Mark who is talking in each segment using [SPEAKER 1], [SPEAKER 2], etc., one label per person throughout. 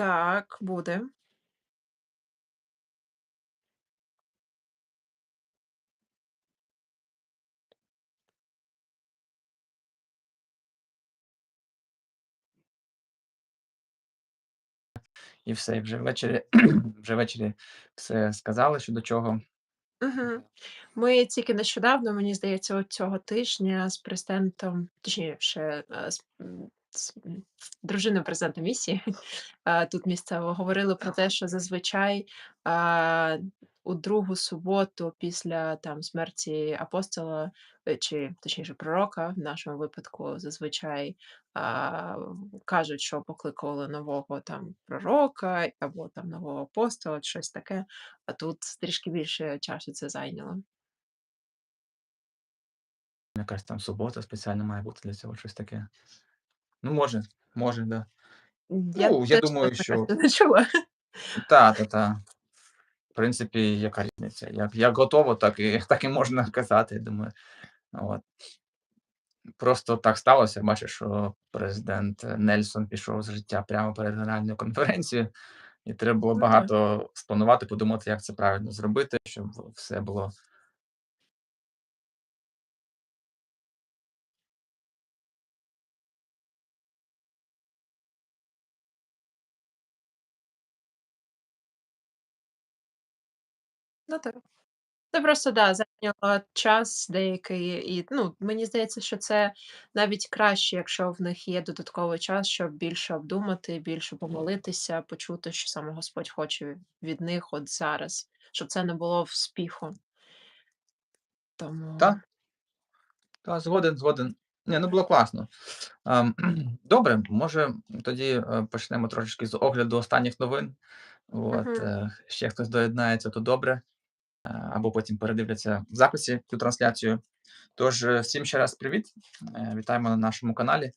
[SPEAKER 1] Так, буде.
[SPEAKER 2] І все, вже ввечері вже ввечері все сказали, що до чого.
[SPEAKER 1] Мгм. Ми тільки нещодавно, мені здається, от цього тижня з президентом, точніше, е, з, м, з м, дружиною президента місії, е, тут місцево, говорили про те, що зазвичай, у другу суботу після там смерті апостола, е, чи точніше пророка, в нашому випадку зазвичай, а, кажуть, що покликали нового там пророка або там нового апостола, щось таке. А тут трішки більше часу це зайняло.
[SPEAKER 2] Якась там субота спеціально має бути для цього, щось таке. Ну, може, може, да.
[SPEAKER 1] Я
[SPEAKER 2] Ну, я думаю, що
[SPEAKER 1] кажучи, не чула.
[SPEAKER 2] Принципі, яка різниця? Як як готово, так і так і можна казати, думаю. От. Просто так сталося, бачиш, що президент Нельсон пішов з життя прямо перед генеральною конференцією, і треба було
[SPEAKER 1] Ну
[SPEAKER 2] багато спланувати, подумати, як це правильно зробити, щоб все було
[SPEAKER 1] Ну так. Це просто, да, зайняло час деякий, і, ну, мені здається, що це навіть краще, якщо в них є додатковий час, щоб більше обдумати, більше помолитися, почути, що саме Господь хоче від них от зараз, щоб це не було в спіху. Тому
[SPEAKER 2] Та, та, згоден, згоден. Ні, ну було класно. Ам, добре, може тоді, е, почнемо трошечки з огляду останніх новин. От,
[SPEAKER 1] Мгм.
[SPEAKER 2] е, ще хтось доєднається, то добре. Е, або потім передивляться в записі цю трансляцію. Тож, е, всім ще раз привіт. Е, вітаємо на нашому каналі.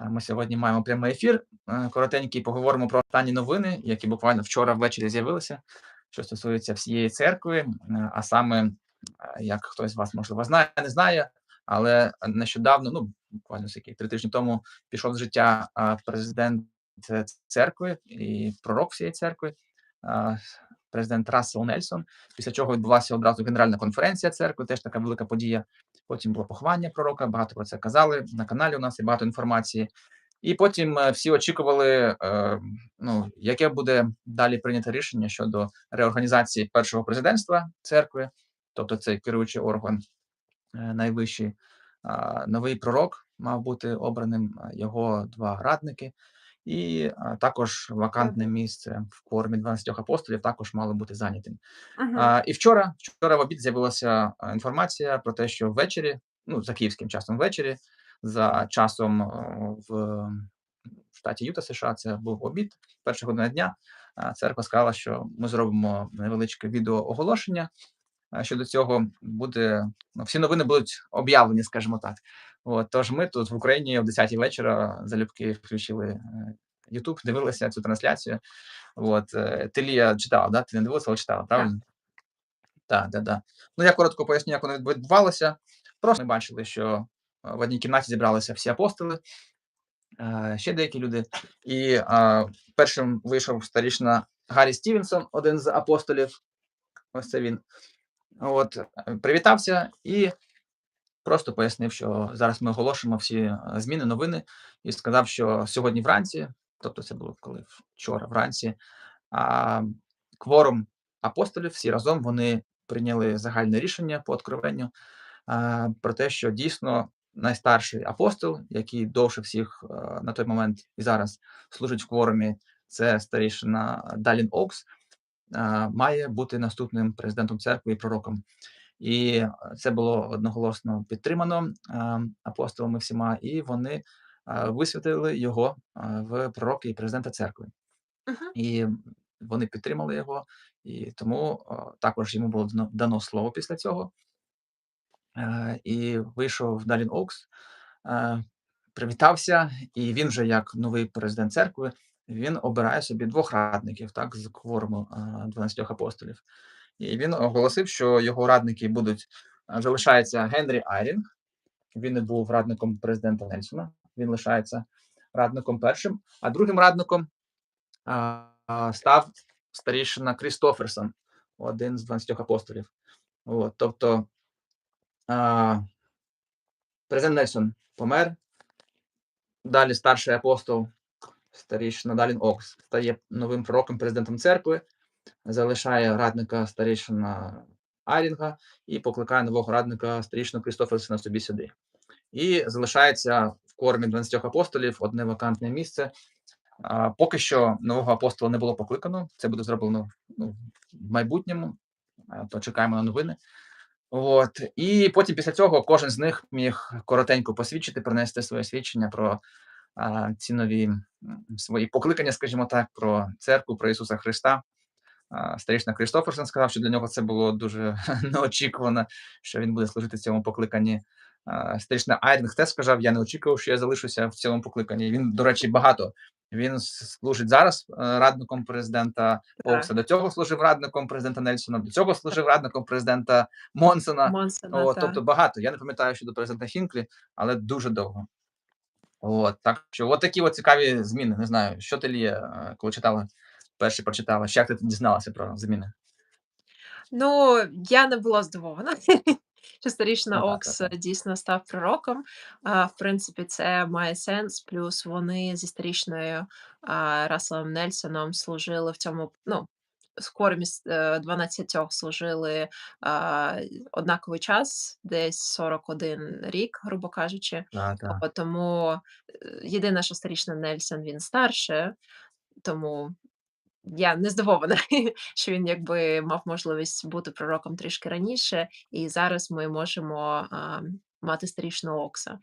[SPEAKER 2] Е, ми сьогодні маємо прямий ефір. Коротенький, поговоримо про останні новини, які буквально вчора ввечері з'явилися, що стосується всієї церкви, а саме, як хтось з вас, можливо, знає, не знає, але нещодавно, ну, буквально 3 тижні тому пішов з життя, президент церкви і пророк всієї церкви, президент Рассел Нельсон, після чого відбулася одразу генеральна конференція церкви, теж така велика подія. Потім було поховання пророка, багато про це казали. На каналі у нас є багато інформації. І потім, е, всі очікували, е, ну, яке буде далі прийнято рішення щодо реорганізації першого президентства церкви, тобто це керуючий орган, е, найвищий. Новий пророк мав бути обраним, його 2 радники, і, також вакантне місце в кворумі 12 апостолів також мало бути зайнятим.
[SPEAKER 1] Мгм.
[SPEAKER 2] А, і вчора вчора в обід з'явилася, інформація про те, що ввечері, ну, за київським часом ввечері, за часом, в штаті Юта, США, це був обід, перша година дня, церква сказала, що ми зробимо невеличке відеооголошення, а, щодо цього. Буде ну, всі новини будуть об'явлені, скажімо так. От, тож ми тут в Україні о 10 вечора залюбки включили, е, "Ютуб", дивилися цю трансляцію. От, е, ти, читала, да? Ти не дивилася, але читала,
[SPEAKER 1] Так.
[SPEAKER 2] правильно? Так, да-да. Ну, я коротко поясню, як воно відбувалося. Просто ми бачили, що, е, в одній кімнаті зібралися всі апостоли, е, ще деякі люди, і, першим вийшов старішина Гаррі Стівенсон, один з апостолів. Ось це він. От, е, привітався і просто пояснив, що зараз ми оголошуємо всі, е, зміни, новини, і сказав, що сьогодні вранці, тобто це було коли вчора вранці, а, кворум апостолів всі разом вони прийняли загальне рішення по откровенню, а, про те, що дійсно найстарший апостол, який довше всіх, е, на той момент і зараз служить в кворумі, це старішина Далін Окс, а, має бути наступним президентом церкви і пророком. І, е, це було одноголосно підтримано, а, апостолами всіма, і вони, а, висвятили його, в пророки і президента церкви.
[SPEAKER 1] Мгм.
[SPEAKER 2] І вони підтримали його, і тому, також йому було дано слово після цього. Е, і вийшов Далін Окс, е, привітався, і він вже як новий президент церкви, він обирає собі 2 радників, так, з кворуму, а, 12 апостолів. І він оголосив, що його радники будуть залишається Генрі Айрінг, він і був радником президента Нельсона, він лишається радником першим, а другим радником, а, став старішина Крістоферсон, один з 12 апостолів. От, тобто а, президент Нельсон помер. Далі старший апостол, старішина Далін Окс, стає новим пророком, президентом церкви, залишає радника старішина Айрінга і покликає нового радника старішину Крістоферсона собі сюди. І залишається в кормі 12 апостолів одне вакантне місце. А, поки що нового апостола не було покликано. Це буде зроблено ну, в майбутньому. То чекаємо на новини. От і потім після цього кожен з них міг коротенько посвідчити, принести своє свідчення про а, ці нові свої покликання, скажімо так, про церкву, про Ісуса Христа. А, Старішина Крістоферсон сказав, що для нього це було дуже неочікувано, що він буде служити в цьому покликанні. А, Старішина Айрінг теж сказав, я не очікував, що я залишуся в цьому покликанні. Він, до речі, багато. Він служить зараз е, радником президента Окса. До цього служив радником президента Нельсона, до цього служив радником президента Монсона.
[SPEAKER 1] Монсона, та.
[SPEAKER 2] тобто багато. Я не пам'ятаю щодо президента Хінклі, але дуже довго. От, так що от такі от цікаві зміни. Не знаю, що ти Лія, е, коли читала, перші прочитала, як ти дізналася про зміни?
[SPEAKER 1] Ну, я не була здивована,
[SPEAKER 2] Ну,
[SPEAKER 1] Окс
[SPEAKER 2] так,
[SPEAKER 1] е, дійсно став пророком. А, в принципі, це має сенс. Плюс вони зі старішиною а, Расселом Нельсоном служили в цьому, ну, скоро міс, е, 12 служили а, однаковий час, десь 41 рік, грубо кажучи.
[SPEAKER 2] Так, так.
[SPEAKER 1] Тому е, єдине, що старішина Нельсон він старше, тому я не здивована, що він якби мав можливість бути пророком трішки раніше, і зараз ми можемо а, мати старішного Окса.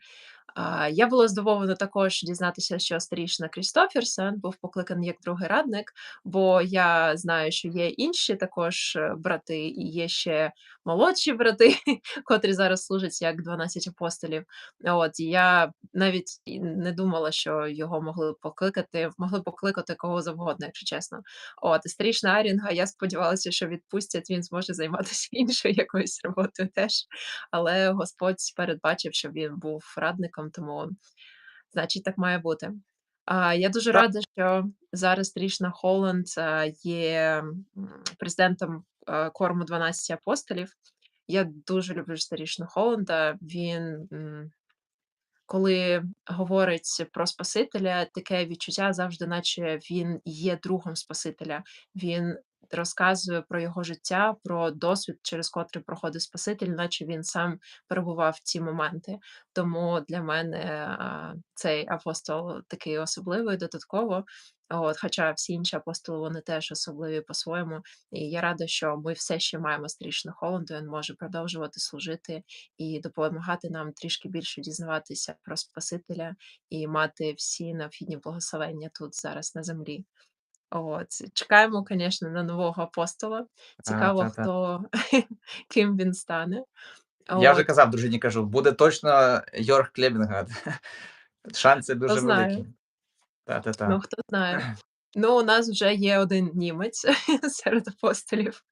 [SPEAKER 1] А, я була здивована також дізнатися, що старішина Крістоферсен був покликаний як другий радник, бо я знаю, що є інші також е, брати, і є ще молодші брати, котрі зараз служать як 12 апостолів. От і я навіть не думала, що його могли покликати, могли покликати кого завгодно, якщо чесно. От, і Арінга, я сподівалася, що відпустять, він зможе займатися іншою якоюсь роботою теж. Але Господь передбачив, щоб він був радником, тому значить так має бути. А, я дуже
[SPEAKER 2] Так.
[SPEAKER 1] рада, що зараз старішина Холланд а, є президентом Корму 12 апостолів. Я дуже люблю старішну Холланда. Він коли говорить про Спасителя, таке відчуття завжди, наче він є другом Спасителя. Він розказує про його життя, про досвід, через котрий проходить Спаситель, наче він сам перебував в ці моменти. Тому для мене цей апостол такий особливий додатково. От, хоча всі інші апостоли вони теж особливі по-своєму. І я рада, що ми все ще маємо стрічну Холланду, він може продовжувати служити і допомагати нам трішки більше дізнаватися про Спасителя і мати всі необхідні благословення тут зараз на землі. От чекаємо, звісно, на нового апостола. Цікаво,
[SPEAKER 2] та, та.
[SPEAKER 1] хто ким він стане.
[SPEAKER 2] Я вже
[SPEAKER 1] От,
[SPEAKER 2] казав дружині, кажу, буде точно Йорг Клебінгад. Шанси дуже
[SPEAKER 1] знає?
[SPEAKER 2] великі. Та, та, та.
[SPEAKER 1] ну хто знає. Ну, у нас вже є один німець серед апостолів.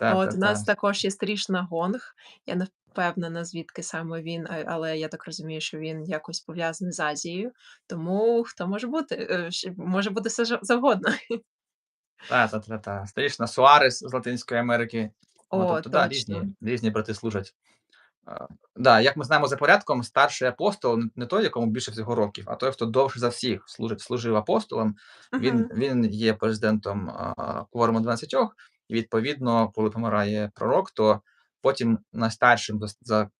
[SPEAKER 2] Та,
[SPEAKER 1] От
[SPEAKER 2] та,
[SPEAKER 1] у нас
[SPEAKER 2] та.
[SPEAKER 1] також є стрічна Гонг. Я не впевнена, звідки саме він, а- але я так розумію, що він якось пов'язаний з Азією. Тому хто може бути? Е, ще Може бути все жа- завгодно.
[SPEAKER 2] Та, та, та, та. Старішина Суарес з Латинської Америки. О,
[SPEAKER 1] О,
[SPEAKER 2] тобто, да,
[SPEAKER 1] точно.
[SPEAKER 2] різні, різні брати служать. А, Да, як ми знаємо за порядком, старший апостол не- не той, якому більше всього років, а той, хто довше за всіх служить, служив апостолом. Він,
[SPEAKER 1] Мгм.
[SPEAKER 2] він є президентом а, кворуму 12, і відповідно, коли помирає пророк, то потім найстаршим за, за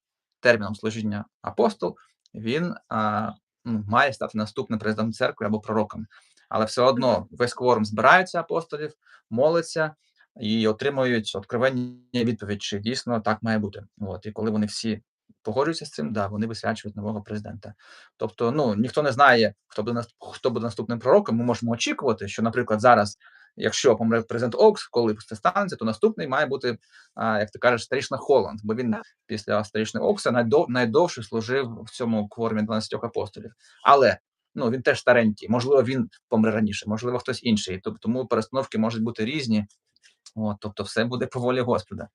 [SPEAKER 2] терміном служіння апостол він а, ну, має стати наступним президентом церкви або пророком. Але все одно весь кворум збирається апостолів, молиться і отримують откровення відповідь, чи дійсно так має бути. От, і коли вони всі погоджуються з цим, да, вони висвячують нового президента. Тобто, ну ніхто не знає, хто буде хто буде наступним пророком. Ми можемо очікувати, що, наприклад, зараз, якщо помре президент Окс, коли це станеться, то наступний має бути, як ти кажеш, старішина Холланд, бо він після старішини Окса найдов, найдовше служив в цьому кворумі 12 апостолів. Але ну він теж старенький. Можливо, він помре раніше, можливо, хтось інший. Тоб- Тому перестановки можуть бути різні. От, тобто, все буде по волі Господа.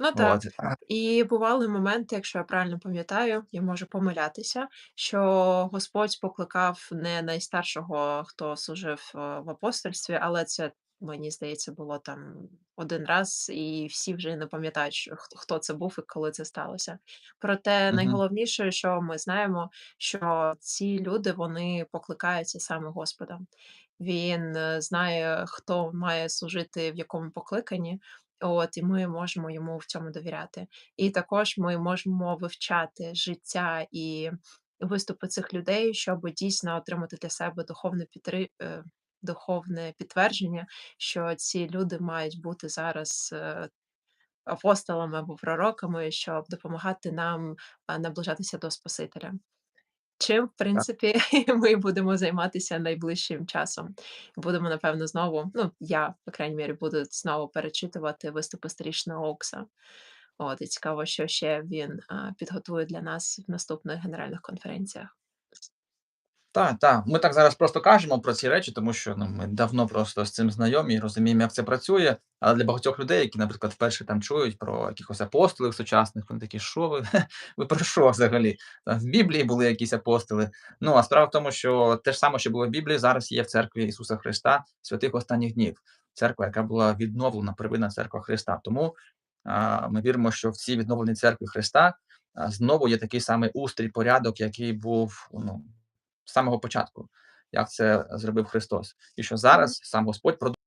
[SPEAKER 1] Ну так.
[SPEAKER 2] От,
[SPEAKER 1] І бували моменти, якщо я правильно пам'ятаю, я можу помилятися, що Господь покликав не найстаршого, хто служив, е, в апостольстві, але це, мені здається, було там один раз, і всі вже не пам'ятають, що хто хто це був і коли це сталося. Проте
[SPEAKER 2] мгм.
[SPEAKER 1] найголовніше, що ми знаємо, що ці люди, вони покликаються саме Господом. Він, е, знає, хто має служити в якому покликанні, От, і ми можемо йому в цьому довіряти. І також ми можемо вивчати життя і виступи цих людей, щоб дійсно отримати для себе духовне підтри... е, духовне підтвердження, що ці люди мають бути зараз е, апостолами або пророками, щоб допомагати нам наближатися до Спасителя. Чим, в
[SPEAKER 2] Так,
[SPEAKER 1] принципі, ми будемо займатися найближчим часом. Будемо, напевно, знову, ну, я, по крайній мірі, буду знову перечитувати виступи Старішини Окса. От, і цікаво, що ще він а, підготує для нас в наступних генеральних конференціях.
[SPEAKER 2] Та, та. Ми так зараз просто кажемо про ці речі, тому що, ну, ми давно просто з цим знайомі і розуміємо, як це працює. Але для багатьох людей, які, наприклад, вперше там чують про якихось апостолів сучасних, вони такі: "Що ви? Ви про що взагалі? Там в Біблії були якісь апостоли". Ну, а справа в тому, що те ж саме, що було в Біблії, зараз є в церкві Ісуса Христа, святих останніх днів. Церква, яка була відновлена, первинна церква Христа. Тому, а, ми віримо, що в цій відновленій церкві Христа, знову є такий самий устрій, порядок, який був, ну самого початку, як це зробив Христос. І що зараз сам Господь продовжує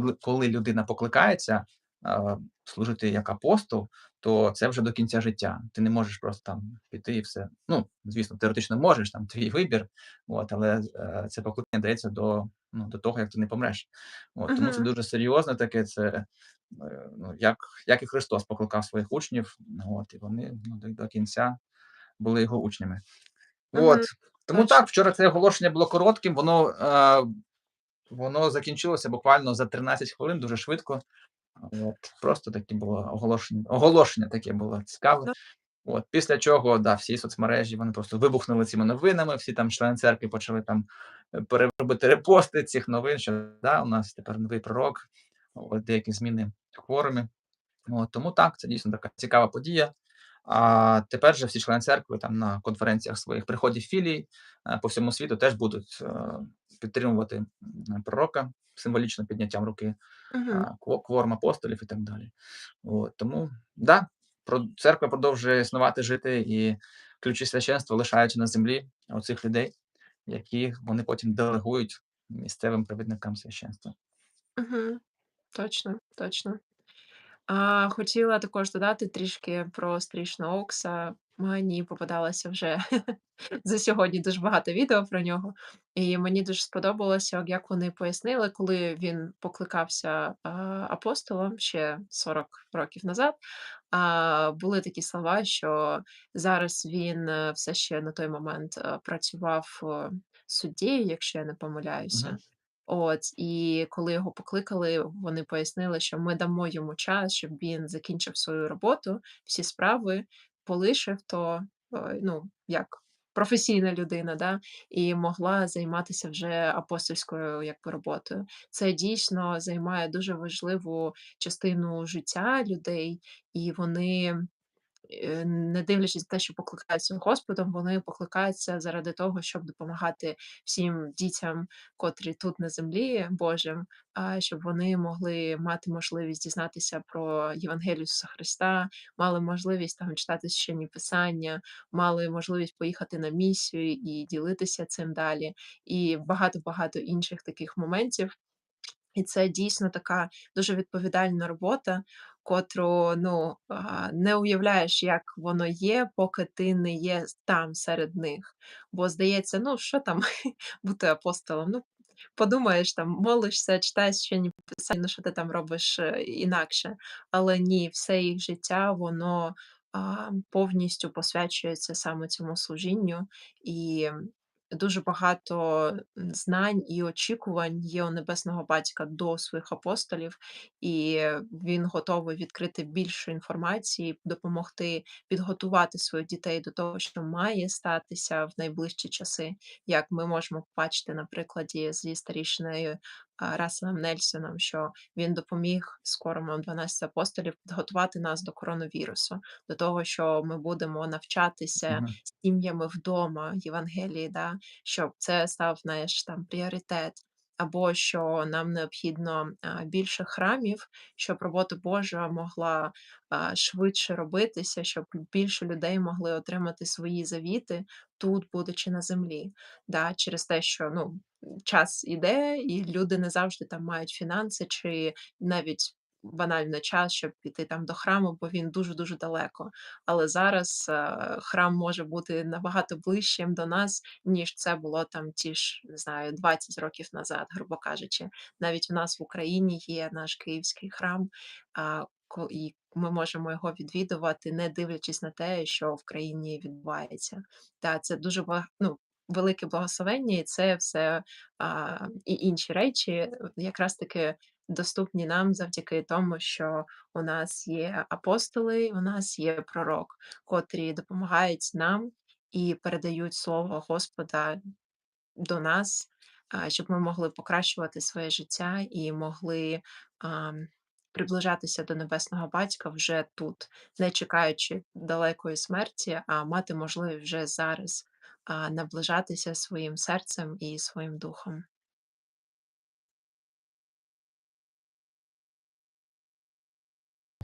[SPEAKER 2] коли коли людина покликається, а, служити як апостол, то це вже до кінця життя. Ти не можеш просто там піти і все. Ну, звісно, теоретично можеш, там твій вибір, от, але, е, це покликання дається до, ну, до того, як ти не помреш. От, тому це дуже серйозно таке, це, е, ну, як як і Христос покликав своїх учнів, от, і вони, ну, до до кінця були його учнями. От. Тому так, вчора це оголошення було коротким, воно, е, воно закінчилося буквально за 13 хвилин, дуже швидко. От. Просто таке було оголошення оголошення таке було цікаве. От. Після чого, да, всі соцмережі, вони просто вибухнули цими новинами, всі там члени церкви почали там, е, пере робити репости цих новин, що да, у нас тепер новий пророк, от, деякі зміни в кворумі. От, тому так, це дійсно така цікава подія. А тепер же всі члени церкви там на конференціях своїх приходів філій е, по всьому світу теж будуть е, підтримувати пророка символічно підняттям руки, угу. кворм апостолів і так далі. От, тому да, церква продовжує існувати, жити, і ключі священства лишаються на землі у цих людей, які вони потім делегують місцевим провідникам священства.
[SPEAKER 1] Угу. Точно, точно. А, хотіла також додати трішки про Стрічного Окса. Мені попадалося вже за сьогодні дуже багато відео про нього, і мені дуже сподобалося, як вони пояснили, коли він покликався а, апостолом ще 40 років назад. А, були такі слова, що зараз він е, все ще на той момент е, працював е, суддєю, якщо я не помиляюся. От, і коли його покликали, вони пояснили, що ми дамо йому час, щоб він закінчив свою роботу, всі справи, полишив то, е, ну, як професійна людина, да, і могла займатися вже апостольською якби роботою. Це дійсно займає дуже важливу частину життя людей, і вони не дивлячись на те, що покликаються Господом, вони покликаються заради того, щоб допомагати всім дітям, котрі тут на землі Божим, щоб вони могли мати можливість дізнатися про Євангелію Ісуса Христа, мали можливість там читати священні писання, мали можливість поїхати на місію і ділитися цим далі, і багато-багато інших таких моментів. І це дійсно така дуже відповідальна робота, котру, ну, не уявляєш, як воно є, поки ти не є там серед них. Бо здається, ну що там бути апостолом? Ну, подумаєш, там молишся, читаєш священні писання, ну, що ти там робиш, е, інакше. Але ні, все їх життя, воно, повністю посвячується саме цьому служінню. І дуже багато, знань і очікувань є у небесного батька до своїх апостолів, і він готовий відкрити більше інформації, допомогти підготувати своїх дітей до того, що має статися в найближчі часи. Як ми можемо побачити на прикладі зі старійшиною, а, Расселом Нельсоном, що він допоміг скорому 12 апостолів підготувати нас до коронавірусу, до того, що ми будемо навчатися з сім'ями вдома Євангелії, да, щоб це став, наш там пріоритет. Або що нам необхідно, більше храмів, щоб робота Божа могла, швидше робитися, щоб більше людей могли отримати свої завіти тут, будучи на землі. Да, через те, що, ну, час іде, і люди не завжди там мають фінанси чи навіть банально час, щоб піти там до храму, бо він дуже-дуже далеко. Але зараз, е, храм може бути набагато ближчим до нас, ніж це було там ті ж, не знаю, 20 років назад, грубо кажучи. Навіть у нас в Україні є наш київський храм, і ми можемо його відвідувати, не дивлячись на те, що в країні відбувається. Та, це дуже ну, велике благословення, і це все, а, і інші речі, якраз таки доступні нам завдяки тому, що у нас є апостоли, у нас є пророк, котрі допомагають нам і передають слово Господа до нас, щоб ми могли покращувати своє життя і могли, приближатися до небесного батька вже тут, не чекаючи далекої смерті, а мати можливість вже зараз, наближатися своїм серцем і своїм духом.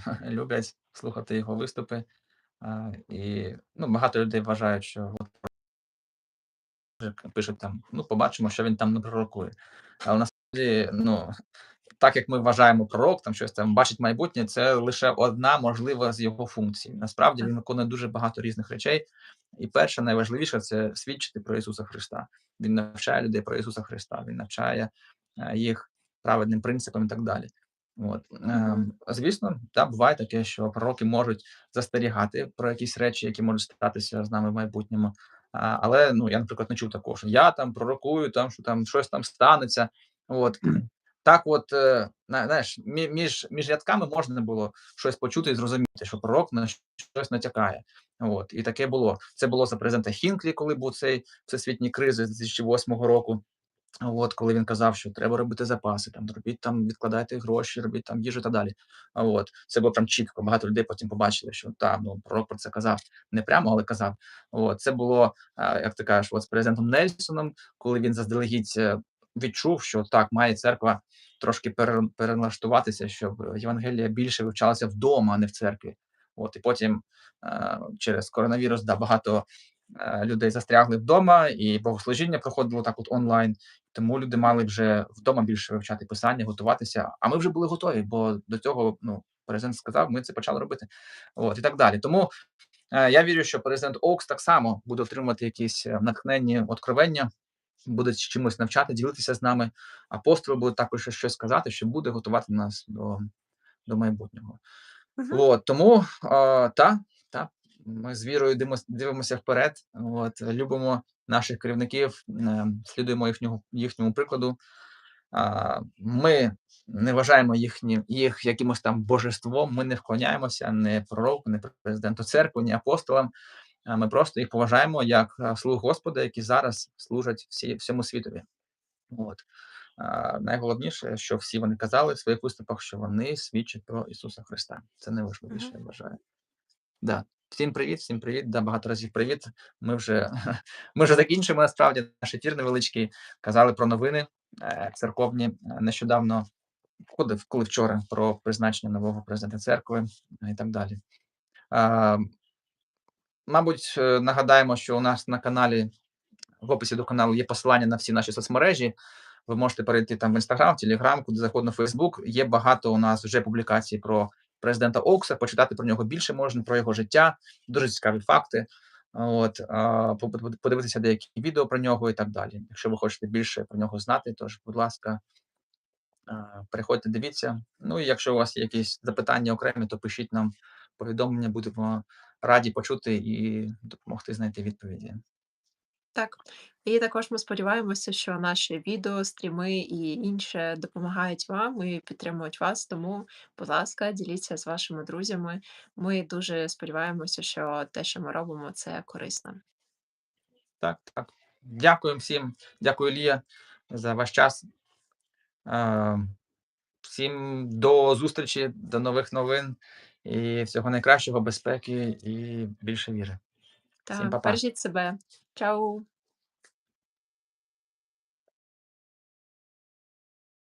[SPEAKER 2] Люблять слухати його виступи. І, ну, багато людей вважають, що пишуть там: "Ну, побачимо, що він там напророкує". Але насправді, ну, так як ми вважаємо, пророк там щось там бачить майбутнє, це лише одна можлива з його функцій. Насправді він виконує дуже багато різних речей. І перше, найважливіше це свідчити про Ісуса Христа. Він навчає людей про Ісуса Христа, він навчає, е, їх праведним принципам і так далі. От, ем, звісно, да, буває таке, що пророки можуть застерігати про якісь речі, які можуть статися з нами в майбутньому. Але, ну, я, наприклад, не чув такого, що я там пророкую, там, що там щось там станеться. От. Так от, е, знаєш, між між рядками можна було щось почути і зрозуміти, що пророк на щось натякає. От, і таке було. Це було за президента Хінклі, коли був цей всесвітній кризи з 2008 року. От, коли він казав, що треба робити запаси, там робіть там, відкладайте гроші, робіть там їжу і так далі. От це було прям чітко. Багато людей потім побачили, що та ну пророк про це казав не прямо, але казав. От це було, як ти кажеш, от з президентом Нельсоном, коли він заздалегідь е, відчув, що так має церква трошки пере, переналаштуватися, щоб Євангелія більше вивчалася вдома, а не в церкві. От і потім е, через коронавірус да багато людей застрягли вдома, і богослужіння проходило так, от онлайн. Тому люди мали вже вдома більше вивчати писання, готуватися. А ми вже були готові, бо до цього ну президент сказав, ми це почали робити. От і так далі. Тому е, я вірю, що президент Окс так само буде отримувати якісь е, натхненні откровення, буде чимось навчати, ділитися з нами. Апостол буде також щось сказати, що буде готувати нас до, до майбутнього.
[SPEAKER 1] Мгм.
[SPEAKER 2] От, тому а, та, та, ми з вірою дивимося, вперед. От, любимо наших керівників, е, слідуємо їхнього, їхньому прикладу. Ми не вважаємо їхні, їх якимось там божеством, ми не вклоняємося не пророку, не президенту церкви, ні апостолам. Ми просто їх поважаємо як а, слуг Господа, які зараз служать всі, всьому світові. От. Найголовніше, що всі вони казали в своїх виступах, що вони свідчать про Ісуса Христа. Це найважливіше, я вважаю. Да. Всім привіт, всім привіт. Да, багато разів привіт. Ми вже, ми вже закінчимо насправді наш ефір невеличкий. Казали про новини е, церковні е, нещодавно, коли, коли вчора про призначення нового президента церкви е, і так далі. А, мабуть, нагадаємо, що у нас на каналі в описі до каналу є посилання на всі наші соцмережі. Ви можете перейти там в Інстаграм, Телеграм, куди заходить на Фейсбук. Є багато у нас вже публікацій про президента Окса. Почитати про нього більше можна, про його життя, дуже цікаві факти. От, по по подивитися деякі відео про нього і так далі. Якщо ви хочете більше про нього знати, тож, будь ласка, переходьте, дивіться. Ну і якщо у вас є якісь запитання окремі, то пишіть нам повідомлення, будемо раді почути і допомогти знайти відповіді.
[SPEAKER 1] Так. І також ми сподіваємося, що наші відео, стріми і інше допомагають вам і підтримують вас. Тому, будь ласка, діліться з вашими друзями. Ми дуже сподіваємося, що те, що ми робимо, це корисно.
[SPEAKER 2] Так, так. Дякую всім. Дякую, Лія, за ваш час. Е, всім до зустрічі, до нових новин і всього найкращого, безпеки і більше віри. Всім
[SPEAKER 1] Так,
[SPEAKER 2] па-па.
[SPEAKER 1] бережіть себе. Чау!